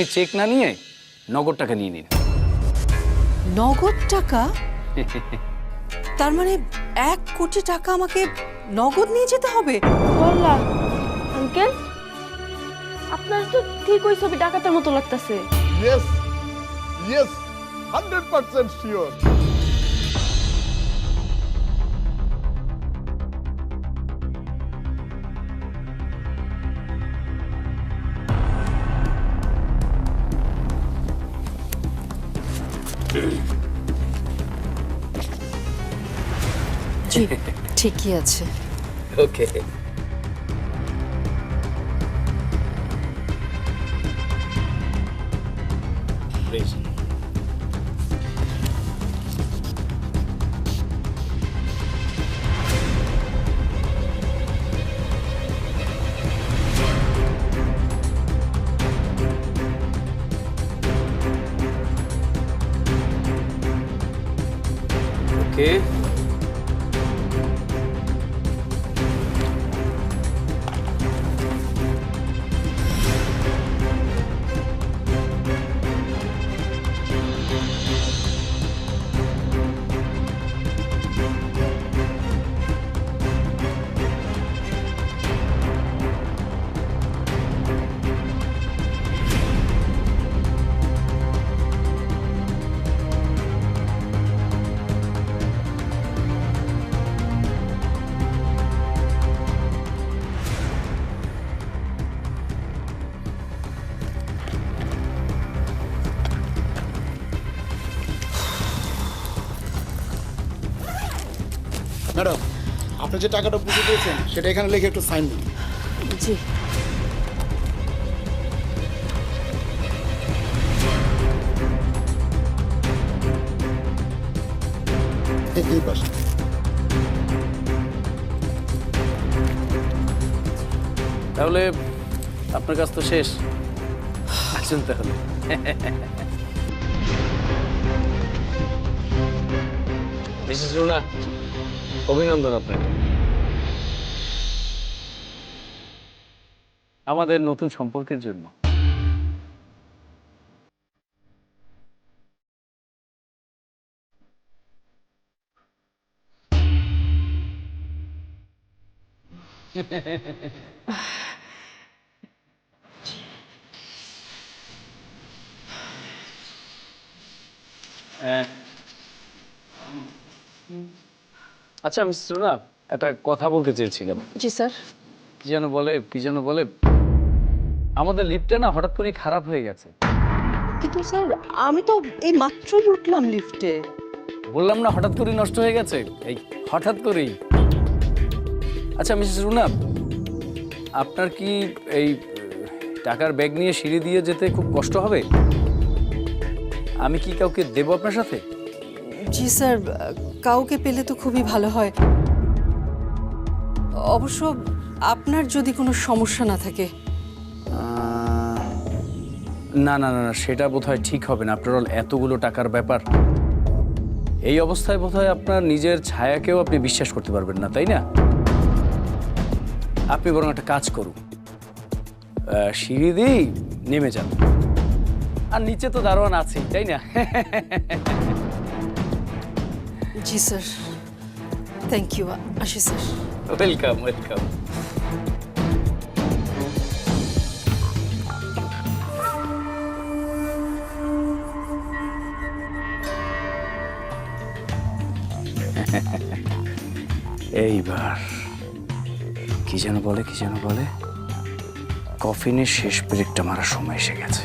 আপনি চেক না নিয়ে নগদ টাকা নিয়ে নিন। নগদ টাকা? তার মানে এক কোটি টাকা আমাকে নগদ নিয়ে যেতে হবে? বললা আঙ্কেল আপনার তো ঠিক ওই ছবি ডাকাতের মতো লাগতেছে। Yes yes hundred percent sure জি ঠিকই আছে। ওকে। Please okay. ম্যাডাম আপনি যে টাকাটা বুঝে দিয়েছেন সেটা এখানে লিখে একটু সাইন দিন। জি। এই- এই পাশে। তাহলে আপনার কাজ তো শেষ। আসুন তাহলে। মিসেস রুনা অভিনন্দন আপনাকে আমাদের নতুন সম্পর্কের জন্য হ্যাঁ। আচ্ছা মিস রুনা একটা কথা বলতে চেয়েছিলাম। জি স্যার। কি যেন বলে কি যেন বলে আমাদের লিফটটা না হঠাৎ করে খারাপ হয়ে গেছে। কিন্তু স্যার আমি তো এই মাত্রই উঠলাম লিফটে বললাম না হঠাৎ করেই নষ্ট হয়ে গেছে? এই হঠাৎ করেই। আচ্ছা মিসেস রুনা আপনার কি এই টাকার ব্যাগ নিয়ে সিঁড়ি দিয়ে যেতে খুব কষ্ট হবে? আমি কি কাউকে দেবো আপনার সাথে? জি স্যার কাউকে পেলে তো খুবই ভালো হয়। অবশ্য আপনার যদি কোনো সমস্যা না থাকে। না না না না, সেটা বোধহয় ঠিক হবে না। আপনার এতগুলো টাকার ব্যাপার। এই অবস্থায় বোধহয় আপনার নিজের ছায়াকেও আপনি বিশ্বাস করতে পারবেন না তাই না? আপনি বরং একটা কাজ করুন। সিঁড়ি দিয়েই নেমে যান। আর নিচে তো দারোয়ান আছেই তাই না? জি স্যার। থ্যাংক ইউ আসি স্যার। ওয়েলকাম ওয়েলকাম এইবার কি যেন বলে কি যেন বলে? কফিনের শেষ ব্রেকটা মারার সময় এসে গেছে।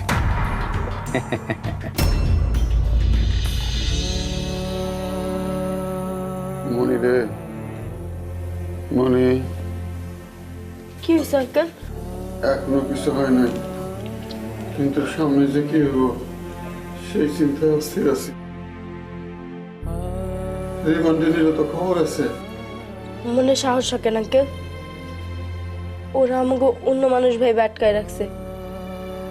মনি রে মনি। কি হয়েছে আঙ্কেল? এখনও কিছু হয় নাই। কিন্তু সামনে যে কি হব সেই চিন্তায় অস্থির আছি। রিমান্ডে নিলে তো খবর আছে। মনে সাহস রাখেন আঙ্কেল। ওরা আমাকে অন্য মানুষ ভাই আটকায় রাখছে।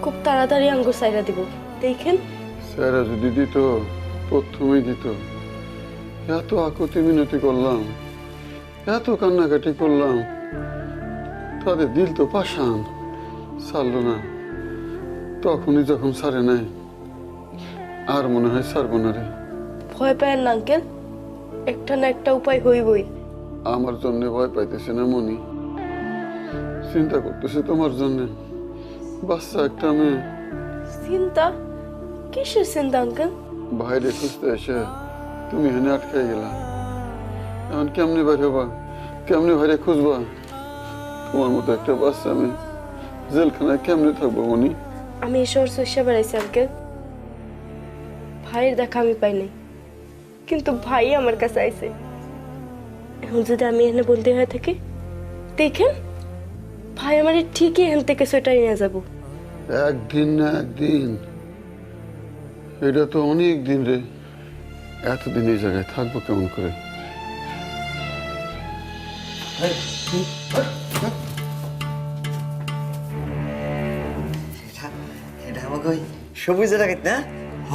খুব তাড়াতাড়ি আঙ্গুর সাইরা দিব। দেখেন। স্যারা যদি দিত প্রথমেই দিত। এত আকুতি মিনতি করলাম এত কান্নাকাটি করলাম তাদের দিল তো পাশান ছাড়লো না। তখনই যখন সারে নাই আর মনে হয় সারবো না রে। ভয় পায় না আঙ্কেল? একটা না একটা উপায় হইবই। আমার জন্য ভয় পাইতেছে না মনি। চিন্তা করতেছে তোমার জন্য। বাচ্চা একটা মেয়ে। চিন্তা? কিসের চিন্তা আঙ্কেল? বাইরে খুঁজতে এসে তুমি এখানে আটকে গেলা। এখন কেমনি বাইরে হবা? কেমনে বাইরে খুঁজবা? তোমার মতো একটা বাচ্চা আমি জেলখানায় কেমনে থাকব মনি? আমি ঈশ্বর শস্য বেড়াইছি আঙ্কেল। ভাইয়ের দেখা আমি পাই নাই। কিন্তু ভাই আমার কাছে আইছে। এখন যদি আমি এখানে বলতে হয়ে থাকি দেখেন ভাই আমার ঠিকই এখান থেকে সোয়েটার নিয়ে যাব। একদিন না একদিন এটা তো অনেক দিন রে। এতদিন এই জায়গায় থাকব কেমন করে এটা এটা আমাকে ওই সবুজের আগে না হ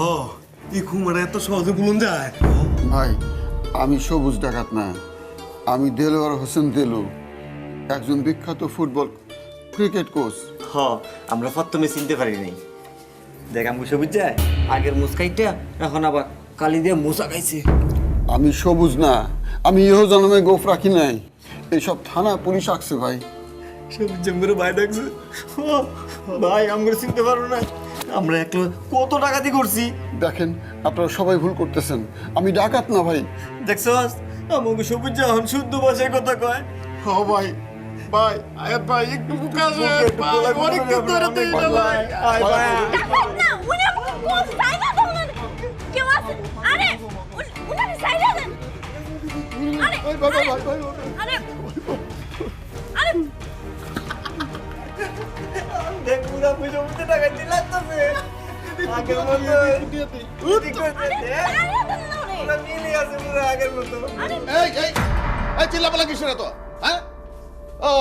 এই কুমারা এত সহজে বলুন যায় ভাই আমি সবুজ ডাকাত না আমি দেলোয়ার হোসেন দেলু একজন বিখ্যাত ফুটবল ক্রিকেট কোচ হ আমরা প্রথমে চিনতে পারি নাই দেখ আমি সবুজ যায় আগের মুসকাইটা এখন আবার কালি দিয়ে মুসা খাইছে আমি সবুজ না আমি ইহো জন্মে গোফ রাখি নাই। এইসব থানা পুলিশ আসছে ভাই। সবুজ জঙ্গরে ভাই ডাকছে হ, ভাই আমরা চিনতে পারব না। আমরা একলা কত টাকা দিয়ে করছি। দেখেন আপনারা সবাই ভুল করতেছেন। আমি ডাকাত না ভাই। দেখছস আমাকে সবুজ যা এখন শুদ্ধ ভাষায় কথা কয়। হ ভাই ভাই ভাই একটু কাছে অনেক দিন ধরে তুই না ভাই আয় ভাই দেখেন না উনি আমাকে কোন পয়সা উঠতে টাকা আগের মতো উঠি করতে পুরা মিলে আছে পুরা হ্যাঁ ও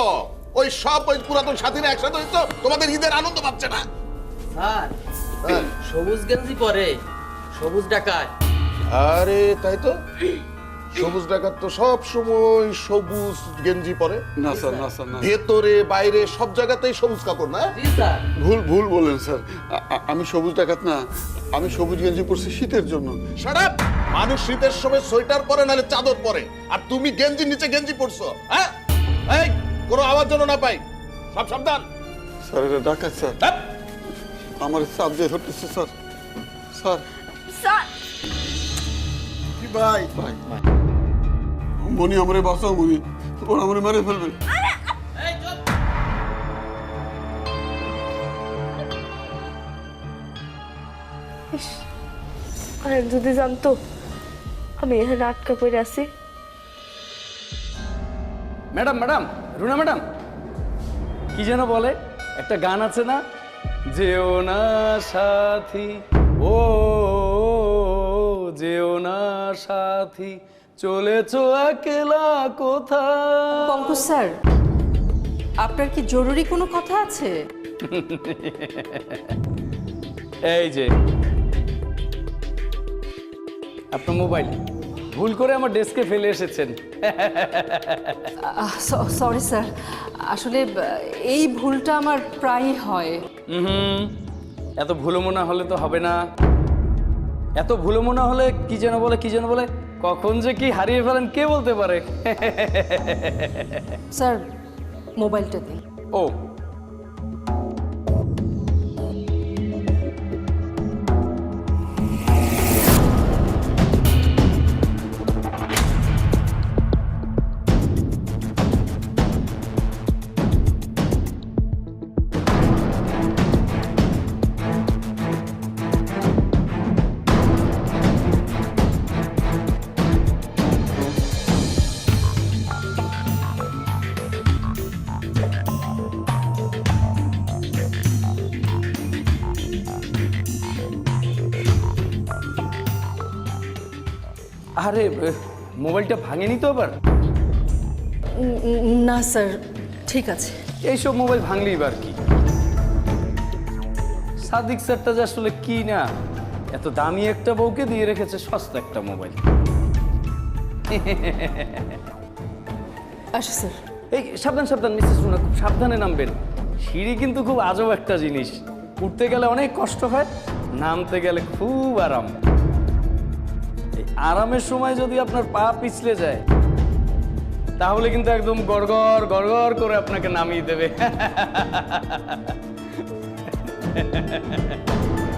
ওই সব ওই পুরাতন সাথীরা একসাথে হইতো তোমাদের ঈদের আনন্দ পাচ্ছে না স্যার। সবুজ গেঞ্জি পরে সবুজ ডাকায় আরে, তাই তো সবুজ ডাকাত তো সব সময় সবুজ গেঞ্জি পরে। না স্যার না স্যার না ভেতরে বাইরে সব জায়গাতেই সবুজ কাপড় না? ভুল ভুল বলেন স্যার। আমি সবুজ ডাকাত না আমি সবুজ গেঞ্জি পরছি শীতের জন্য। সারাপ মানুষ শীতের সময় সোয়েটার পরে নাহলে চাদর পরে। আর তুমি গেঞ্জির নিচে গেঞ্জি পরছো হ্যাঁ? এই কোনো আওয়াজ যেন না পাই। সব সাবধান। স্যার এটা ডাকাত স্যার। হ্যাঁ? আমার চাপ দিয়ে ধরতেছে স্যার। স্যার। স্যার। কি ভাই ভাই। মনি আমারে বাঁচাও মনি ওরা আমারে মেরে ফেলবে আর যদি জানতো আমি এখানে আটকা পড়ে আছি ম্যাডাম ম্যাডাম রুনা ম্যাডাম কি যেন বলে একটা গান আছে না যেও না সাথী ও যেও না সাথী চলেছো একলা কোথা পঙ্কজ স্যার আপনার কি জরুরি কোনো কথা আছে? এই যে আপনার মোবাইল ভুল করে আমার ডেস্কে ফেলে এসেছেন। সরি স্যার আসলে এই ভুলটা আমার প্রায়ই হয়। হুম এত ভুলো মনে হলে তো হবে না। এত ভুলো মনে হলে কি যেন বলে কি যেন বলে? কখন যে কি হারিয়ে ফেলেন কে বলতে পারে? স্যার মোবাইলটা দিন। ও মোবাইলটা ভাঙেনি তো আবার? না স্যার। ঠিক আছে। এইসব মোবাইল ভাঙলেই বার কি? সাদিক স্যারটা যে আসলে কি না? এত দামি একটা বউকে দিয়ে রেখেছে সস্তা একটা মোবাইল। আসো স্যার। এই সাবধান সাবধান মিসেস রুনা খুব সাবধানে নামবেন। সিঁড়ি কিন্তু খুব আজব একটা জিনিস। উঠতে গেলে অনেক কষ্ট হয় নামতে গেলে খুব আরাম। আরামের সময় যদি আপনার পা পিছলে যায়, তাহলে কিন্তু একদম গড়গড় গড়গড় করে আপনাকে নামিয়ে দেবে।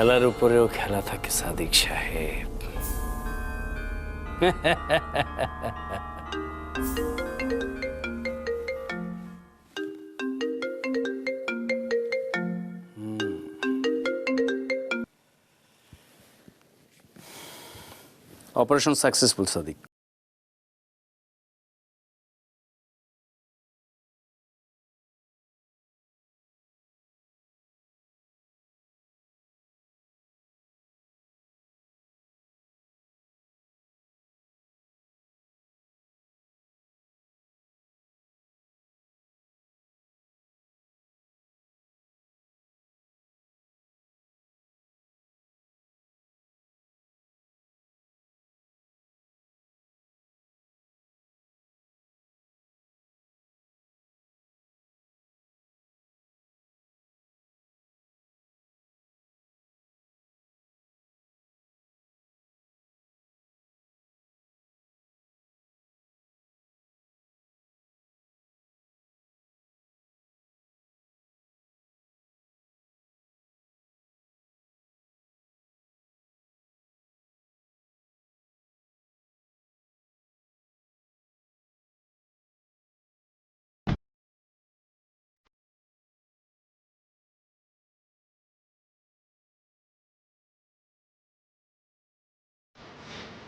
খেলার উপরেও খেলা থাকে সাদিক সাহেব। Operation successful Sadiq.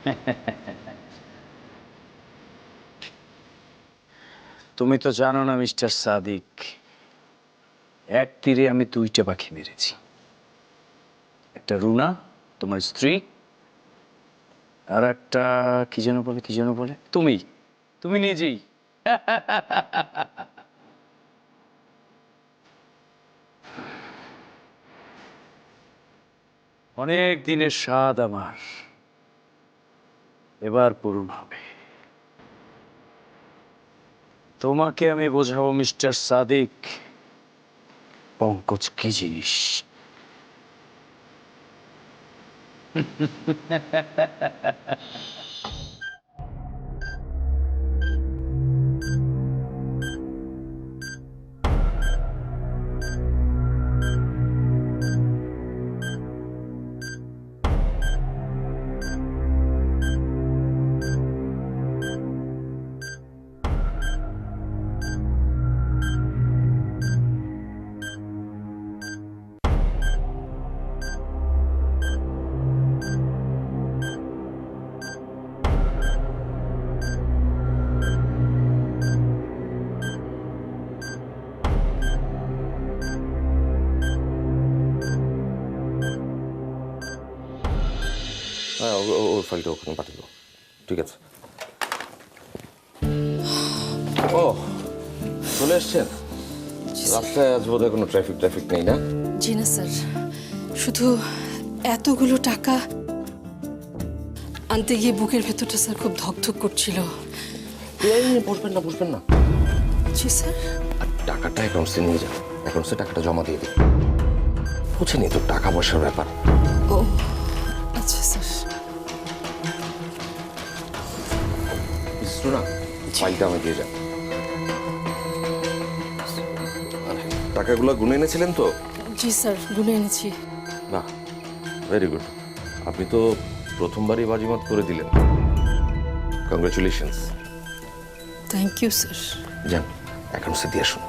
তুমি তো জানো না, মিস্টার সাদিক, এক তীরে আমি দুইটা পাখি মেরেছি। একটা রুনা, তোমার স্ত্রী, আর একটা, কি যেন বলে, কি যেন বলে, তুমি তুমি নিজেই। অনেক দিনের স্বাদ আমার। এবার পূরণ হবে তোমাকে আমি বোঝাবো মিস্টার সাদিক পঙ্কজ কি জিনিস। ওর ফাইলটা ওখানে পাঠিয়ে দাও ঠিক আছে। ও চলে এসছেন? রাস্তায় আজ বোধহয় কোনো ট্রাফিক ট্রাফিক নেই না? জি না স্যার। শুধু এতগুলো টাকা আনতে গিয়ে বুকের ভেতরটা স্যার খুব ধকধক করছিল। বসবেন না বসবেন না। জি স্যার। আর টাকাটা অ্যাকাউন্টসে নিয়ে যান। অ্যাকাউন্টসে টাকাটা জমা দিয়ে দিন। বুঝেনি তো টাকা পয়সার ব্যাপার। ও আচ্ছা স্যার। শোনা ফাইলটা আমি দিয়ে যান টাকাগুলো গুনে এনেছিলেন তো? জি স্যার গুনে এনেছি। না ভেরি গুড আপনি তো প্রথমবারই বাজিমাত করে দিলেন। কংগ্রেচুলেশনস থ্যাংক ইউ স্যার যান অ্যাকাউন্টসে দিয়ে আসুন।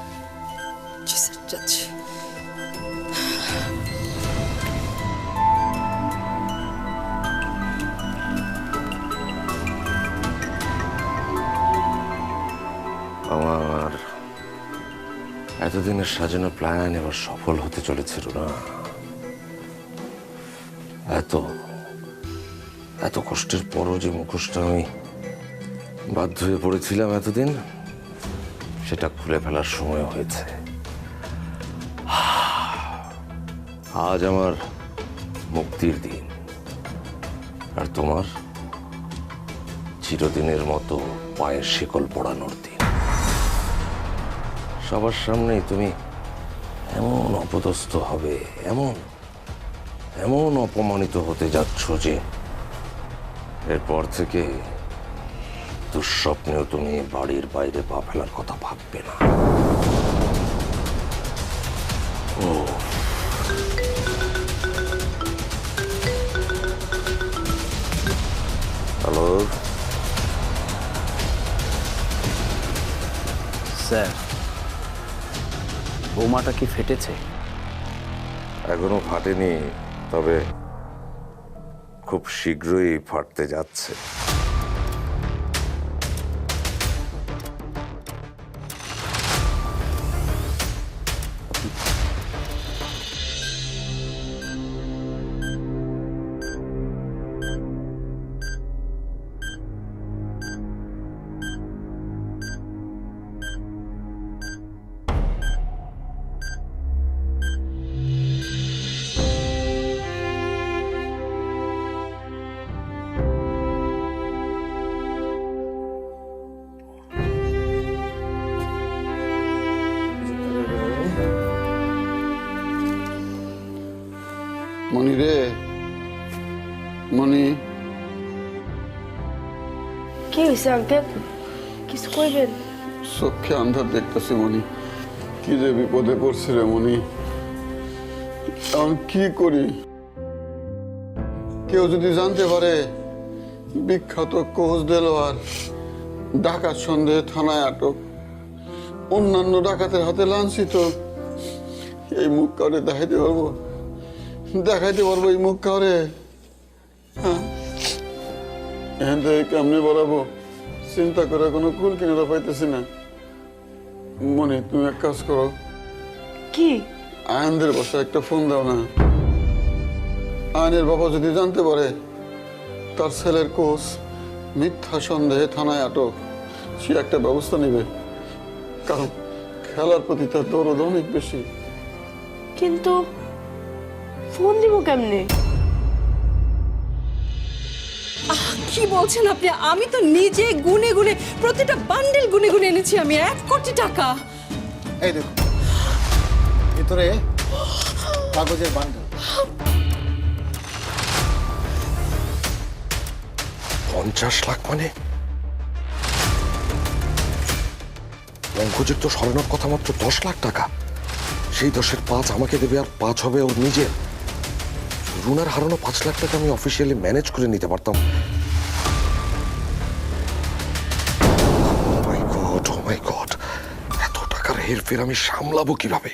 এতদিনের সাজানো প্ল্যান এবার সফল হতে চলেছে না এত এত কষ্টের পরও যে মুখোশটা আমি বাধ্য হয়ে পড়েছিলাম এতদিন, সেটা খুলে ফেলার সময় হয়েছে। আজ আমার মুক্তির দিন। আর তোমার চিরদিনের মতো পায়ের শিকল পড়ানোর দিন। সবার সামনেই তুমি এমন অপদস্থ হবে, এমন এমন অপমানিত হতে যাচ্ছ যে এরপর থেকে দুঃস্বপ্নেও তুমি বাড়ির বাইরে পা ফেলার কথা ভাববে না। ও। হ্যালো? স্যার। বোমাটা কি ফেটেছে? এখনও ফাটেনি তবে খুব শীঘ্রই ফাটতে যাচ্ছে। মনি রে। মনি কি হয়েছে আঙ্কেল? কিছু কইবেন? চোখে আন্ধার দেখতেছি মনি কি যে বিপদে পড়ছি রে মনি এখন কি করি? কেউ যদি জানতে পারে বিখ্যাত কোচ দেলোয়ার ডাকাত সন্দেহে থানায় আটক। অন্যান্য ডাকাতের হাতে লাঞ্ছিত। এই মুখ কাউরে দেখাইতে পারব? দেখাইতে পারব এই মুখ কাউরে এখান থেকে কেমনি বলাবো চিন্তা করে কোনো কুল কিনারা পাইতেছি না। মনে তুমি এক কাজ করো। কি? আয়নদের বাসায় একটা ফোন দাও না। আয়নের বাবা যদি জানতে পারে তার ছেলের কোচ মিথ্যা সন্দেহে থানায় আটক। সে একটা ব্যবস্থা নেবে। কারণ খেলার প্রতি তার দরদ অনেক বেশি। কিন্তু ফোন দিব কেমনে? আহ, কি বলছেন আপনি? আমি তো নিজে গুনে গুনে প্রতিটা বান্ডেল গুনে গুনে এনেছি আমি এক কোটি টাকা। এই দেখো ভিতরে কাগজের বান্ডেল। পঞ্চাশ লাখ মানে? পঙ্কজের তো সরানোর কথা মাত্র দশ লাখ টাকা। সেই দশের পাঁচ আমাকে দেবে আর পাঁচ হবে ওর নিজের। রুনার হারানো পাঁচ লাখ টাকা আমি অফিসিয়ালি ম্যানেজ করে নিতে পারতাম। মাই ও মাই এত টাকার হেরফের আমি সামলাবো কীভাবে?